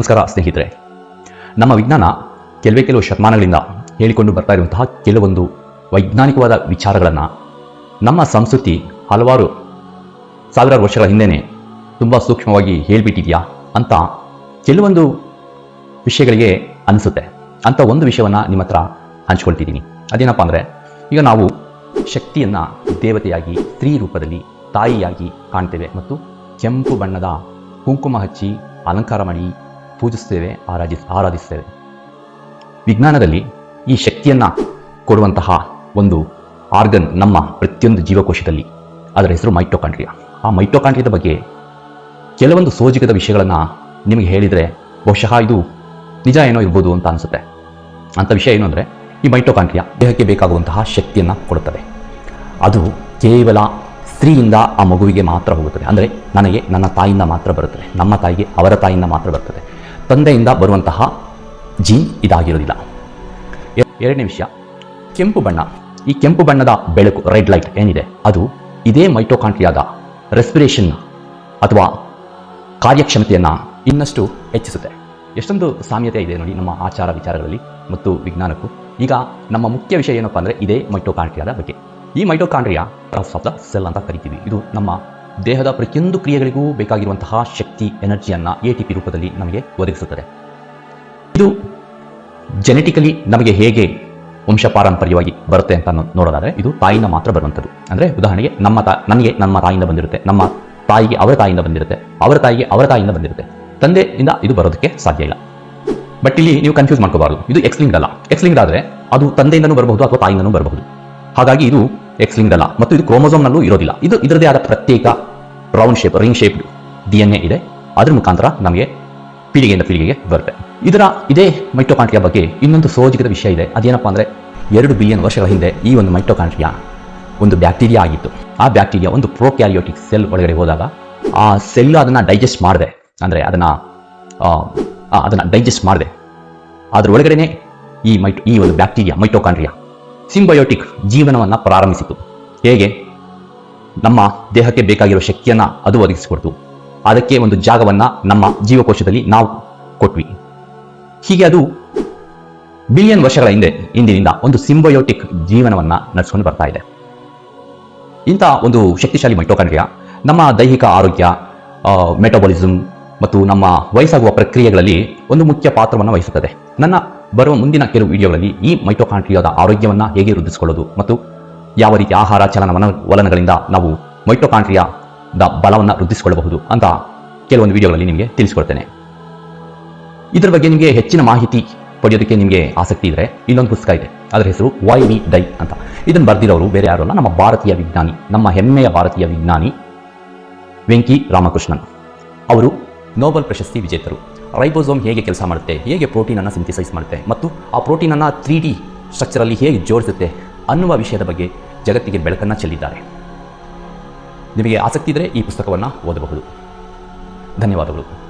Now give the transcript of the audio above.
ನಮಸ್ಕಾರ ಸ್ನೇಹಿತರೆ. ನಮ್ಮ ವಿಜ್ಞಾನ ಕೆಲವೇ ಕೆಲವು ಶತಮಾನಗಳಿಂದ ಹೇಳಿಕೊಂಡು ಬರ್ತಾ ಇರುವಂತಹ ಕೆಲವೊಂದು ವೈಜ್ಞಾನಿಕವಾದ ವಿಚಾರಗಳನ್ನು ನಮ್ಮ ಸಂಸ್ಕೃತಿ ಹಲವಾರು ಸಾವಿರಾರು ವರ್ಷಗಳ ಹಿಂದೆಯೇ ತುಂಬ ಸೂಕ್ಷ್ಮವಾಗಿ ಹೇಳಿಬಿಟ್ಟಿದೆಯಾ ಅಂತ ಕೆಲವೊಂದು ವಿಷಯಗಳಿಗೆ ಅನಿಸುತ್ತೆ. ಅಂತ ಒಂದು ವಿಷಯವನ್ನು ನಿಮ್ಮ ಹತ್ರ ಹಂಚ್ಕೊಳ್ತಿದ್ದೀನಿ. ಅದೇನಪ್ಪ ಅಂದರೆ, ಈಗ ನಾವು ಶಕ್ತಿಯನ್ನು ದೇವತೆಯಾಗಿ, ಸ್ತ್ರೀ ರೂಪದಲ್ಲಿ, ತಾಯಿಯಾಗಿ ಕಾಣ್ತೇವೆ ಮತ್ತು ಕೆಂಪು ಬಣ್ಣದ ಕುಂಕುಮ ಹಚ್ಚಿ, ಅಲಂಕಾರ ಮಾಡಿ ಪೂಜಿಸ್ತೇವೆ ಆರಾಧಿಸ್ ಆರಾಧಿಸ್ತೇವೆ ವಿಜ್ಞಾನದಲ್ಲಿ ಈ ಶಕ್ತಿಯನ್ನು ಕೊಡುವಂತಹ ಒಂದು ಆರ್ಗನ್ ನಮ್ಮ ಪ್ರತಿಯೊಂದು ಜೀವಕೋಶದಲ್ಲಿ. ಅದರ ಹೆಸರು ಮೈಟೋಕಾಂಡ್ರಿಯಾ. ಆ ಮೈಟೋಕಾಂಡ್ರಿಯದ ಬಗ್ಗೆ ಕೆಲವೊಂದು ಸೋಜಿಗದ ವಿಷಯಗಳನ್ನು ನಿಮಗೆ ಹೇಳಿದರೆ ಬಹುಶಃ ಇದು ನಿಜ ಏನೋ ಇರ್ಬೋದು ಅಂತ ಅನಿಸುತ್ತೆ. ಅಂಥ ವಿಷಯ ಏನು ಅಂದರೆ, ಈ ಮೈಟೋಕಾಂಡ್ರಿಯಾ ದೇಹಕ್ಕೆ ಬೇಕಾಗುವಂತಹ ಶಕ್ತಿಯನ್ನು ಕೊಡುತ್ತದೆ. ಅದು ಕೇವಲ ಸ್ತ್ರೀಯಿಂದ ಆ ಮಗುವಿಗೆ ಮಾತ್ರ ಹೋಗುತ್ತದೆ. ಅಂದರೆ ನನಗೆ ನನ್ನ ತಾಯಿಯಿಂದ ಮಾತ್ರ ಬರುತ್ತದೆ. ನಮ್ಮ ತಾಯಿಗೆ ಅವರ ತಾಯಿಯಿಂದ ಮಾತ್ರ ಬರುತ್ತದೆ ತಂದೆಯಿಂದ ಬರುವಂತಹ ಜೀನ್ ಇದಾಗಿರೋದಿಲ್ಲ. ಎರಡನೇ ವಿಷಯ, ಕೆಂಪು ಬಣ್ಣ. ಈ ಕೆಂಪು ಬಣ್ಣದ ಬೆಳಕು, ರೆಡ್ ಲೈಟ್ ಏನಿದೆ? ಅದು ಇದೇ ಮೈಟೋಕಾಂಟ್ರಿಯಾದ ರೆಸ್ಪಿರೇಷನ್ ಅಥವಾ ಕಾರ್ಯಕ್ಷಮತೆಯನ್ನು ಇನ್ನಷ್ಟು ಹೆಚ್ಚಿಸುತ್ತೆ. ಎಷ್ಟೊಂದು ಸಾಮ್ಯತೆ ಇದೆ ನೋಡಿ ನಮ್ಮ ಆಚಾರ ವಿಚಾರಗಳಲ್ಲಿ ಮತ್ತು ವಿಜ್ಞಾನಕ್ಕೂ. ಈಗ ನಮ್ಮ ಮುಖ್ಯ ವಿಷಯ ಏನಪ್ಪಾ ಅಂದರೆ ಇದೇ ಮೈಟೋಕಾಂಟ್ರಿಯಾದ ಬಗ್ಗೆ. ಈ ಮೈಟೋಕಾಂಡ್ರಿಯಾ ಆಫ್ ದ ಸೆಲ್ ಅಂತ ಕರಿತೀವಿ. ಇದು ನಮ್ಮ ದೇಹದ ಪ್ರತಿಯೊಂದು ಕ್ರಿಯೆಗಳಿಗೂ ಬೇಕಾಗಿರುವಂತಹ ಶಕ್ತಿ ಎನರ್ಜಿಯನ್ನು ಎ ಟಿ ಪಿ ರೂಪದಲ್ಲಿ ನಮಗೆ ಒದಗಿಸುತ್ತದೆ. ಇದು ಜೆನೆಟಿಕಲಿ ನಮಗೆ ಹೇಗೆ ವಂಶ ಪಾರಂಪರ್ಯವಾಗಿ ಬರುತ್ತೆ ಅಂತ ನೋಡೋದಾದರೆ, ಇದು ತಾಯಿಯಿಂದ ಮಾತ್ರ ಬರುವಂಥದ್ದು. ಅಂದರೆ ಉದಾಹರಣೆಗೆ ನಮ್ಮ ತಾ ನನಗೆ ನಮ್ಮ ತಾಯಿಯಿಂದ ಬಂದಿರುತ್ತೆ, ನಮ್ಮ ತಾಯಿಗೆ ಅವರ ತಾಯಿಯಿಂದ ಬಂದಿರುತ್ತೆ, ಅವರ ತಾಯಿಗೆ ಅವರ ತಾಯಿಯಿಂದ ಬಂದಿರುತ್ತೆ. ತಂದೆಯಿಂದ ಇದು ಬರೋದಕ್ಕೆ ಸಾಧ್ಯ ಇಲ್ಲ. ಬಟ್ ಇಲ್ಲಿ ನೀವು ಕನ್ಫ್ಯೂಸ್ ಮಾಡ್ಕೋಬಾರ್ದು. ಇದು ಎಕ್ಸ್ಲಿಂಗ್ಡ್ ಅಲ್ಲ. ಎಕ್ಸ್ಲಿಂಗ್ ಆದರೆ ಅದು ತಂದೆಯಿಂದನೂ ಬರಬಹುದು ಅಥವಾ ತಾಯಿಂದನೂ ಬರಬಹುದು. ಹಾಗಾಗಿ ಇದು ಎಕ್ಸ್ಲಿಂಗ್ಡ್ ಅಲ್ಲ. ಮತ್ತು ಇದು ಕ್ರೋಮೋಸೋಮ್ನಲ್ಲೂ ಇರೋದಿಲ್ಲ. ಇದು ಇದರದೇ ಆದ ಪ್ರತ್ಯೇಕ round shape ring shape D N A ಇದೆ. ಅದ್ರ ಮುಖಾಂತರ ನಮಗೆ ಪೀಳಿಗೆಯಿಂದ ಪೀಳಿಗೆಗೆ ಬರುತ್ತೆ. ಇದರ, ಇದೇ ಮೈಟೋಕಾಂಟ್ರಿಯಾ ಬಗ್ಗೆ ಇನ್ನೊಂದು ಸೋಜಿಗದ ವಿಷಯ ಇದೆ. ಅದೇನಪ್ಪ ಅಂದರೆ ಎರಡು ಬಿಲಿಯನ್ ವರ್ಷಗಳ ಹಿಂದೆ ಈ ಒಂದು ಮೈಟೋಕಾಂಟ್ರಿಯಾ ಒಂದು ಬ್ಯಾಕ್ಟೀರಿಯಾ ಆಗಿತ್ತು. ಆ ಬ್ಯಾಕ್ಟೀರಿಯಾ ಒಂದು ಪ್ರೋಕ್ಯಾರಿಯೋಟಿಕ್ ಸೆಲ್ ಒಳಗಡೆ ಹೋದಾಗ ಆ ಸೆಲ್ ಅದನ್ನು ಡೈಜೆಸ್ಟ್ ಮಾಡಿದೆ. ಅಂದರೆ ಅದನ್ನು ಅದನ್ನು ಡೈಜೆಸ್ಟ್ ಮಾಡಿದೆ. ಅದ್ರ ಒಳಗಡೆನೆ ಈ ಮೈಟ್, ಈ ಒಂದು ಬ್ಯಾಕ್ಟೀರಿಯಾ ಮೈಟೋಕಾಂಡ್ರಿಯಾ ಸಿಂಬಯೋಟಿಕ್ ಜೀವನವನ್ನು ಪ್ರಾರಂಭಿಸಿತು ಹೇಗೆ? ನಮ್ಮ ದೇಹಕ್ಕೆ ಬೇಕಾಗಿರುವ ಶಕ್ತಿಯನ್ನು ಅದು ಒದಗಿಸಿಕೊಡ್ತು. ಅದಕ್ಕೆ ಒಂದು ಜಾಗವನ್ನು ನಮ್ಮ ಜೀವಕೋಶದಲ್ಲಿ ನಾವು ಕೊಟ್ವಿ. ಹೀಗೆ ಅದು ಬಿಲಿಯನ್ ವರ್ಷಗಳ ಹಿಂದೆ ಇಂದಿನಿಂದ ಒಂದು ಸಿಂಬಯೋಟಿಕ್ ಜೀವನವನ್ನು ನಡೆಸ್ಕೊಂಡು ಬರ್ತಾ ಇದೆ. ಇಂಥ ಒಂದು ಶಕ್ತಿಶಾಲಿ ಮೈಟೋಕಾಂಡ್ರಿಯಾ, ನಮ್ಮ ದೈಹಿಕ ಆರೋಗ್ಯ ಮೆಟಬಾಲಿಸಮ್ ಮತ್ತು ನಮ್ಮ ವಯಸ್ಸಾಗುವ ಪ್ರಕ್ರಿಯೆಗಳಲ್ಲಿ ಒಂದು ಮುಖ್ಯ ಪಾತ್ರವನ್ನು ವಹಿಸುತ್ತದೆ. ನನ್ನ ಬರುವ ಮುಂದಿನ ಕೆಲವು ವಿಡಿಯೋಗಳಲ್ಲಿ ಈ ಮೈಟೋಕಾಂಟ್ರಿಯಾದ ಆರೋಗ್ಯವನ್ನು ಹೇಗೆ ವೃದ್ಧಿಸಿಕೊಳ್ಳೋದು ಮತ್ತು ಯಾವ ರೀತಿ ಆಹಾರ ಚಲನವನ ವಲನಗಳಿಂದ ನಾವು ಮೈಟೋಕಾಂಟ್ರಿಯಾದ ಬಲವನ್ನು ವೃದ್ಧಿಸಿಕೊಳ್ಳಬಹುದು ಅಂತ ಕೆಲವೊಂದು ವಿಡಿಯೋಗಳಲ್ಲಿ ನಿಮಗೆ ತಿಳಿಸ್ಕೊಡ್ತೇನೆ. ಇದರ ಬಗ್ಗೆ ನಿಮಗೆ ಹೆಚ್ಚಿನ ಮಾಹಿತಿ ಪಡೆಯೋದಕ್ಕೆ ನಿಮಗೆ ಆಸಕ್ತಿ ಇದ್ದರೆ ಇನ್ನೊಂದು ಪುಸ್ತಕ ಇದೆ. ಅದರ ಹೆಸರು ವೈ ವಿ ಡೈ ಅಂತ. ಇದನ್ನು ಬರೆದಿರೋರು ಬೇರೆ ಯಾರು ಅಲ್ಲ, ನಮ್ಮ ಭಾರತೀಯ ವಿಜ್ಞಾನಿ, ನಮ್ಮ ಹೆಮ್ಮೆಯ ಭಾರತೀಯ ವಿಜ್ಞಾನಿ ವೆಂಕಿ ರಾಮಕೃಷ್ಣನ್. ಅವರು ನೋಬೆಲ್ ಪ್ರಶಸ್ತಿ ವಿಜೇತರು. ರೈಬೋಸೋಮ್ ಹೇಗೆ ಕೆಲಸ ಮಾಡುತ್ತೆ, ಹೇಗೆ ಪ್ರೋಟೀನನ್ನು ಸಿಂಥಿಸೈಸ್ ಮಾಡುತ್ತೆ, ಮತ್ತು ಆ ಪ್ರೋಟೀನನ್ನು ತ್ರೀ ಡಿ ಸ್ಟ್ರಕ್ಚರಲ್ಲಿ ಹೇಗೆ ಜೋಡಿಸುತ್ತೆ ಅನ್ನುವ ವಿಷಯದ ಬಗ್ಗೆ ಜಗತ್ತಿಗೆ ಬೆಳಕನ್ನು ಚೆಲ್ಲಿದ್ದಾರೆ. ನಿಮಗೆ ಆಸಕ್ತಿ ಇದ್ದರೆ ಈ ಪುಸ್ತಕವನ್ನು ಓದಬಹುದು. ಧನ್ಯವಾದಗಳು.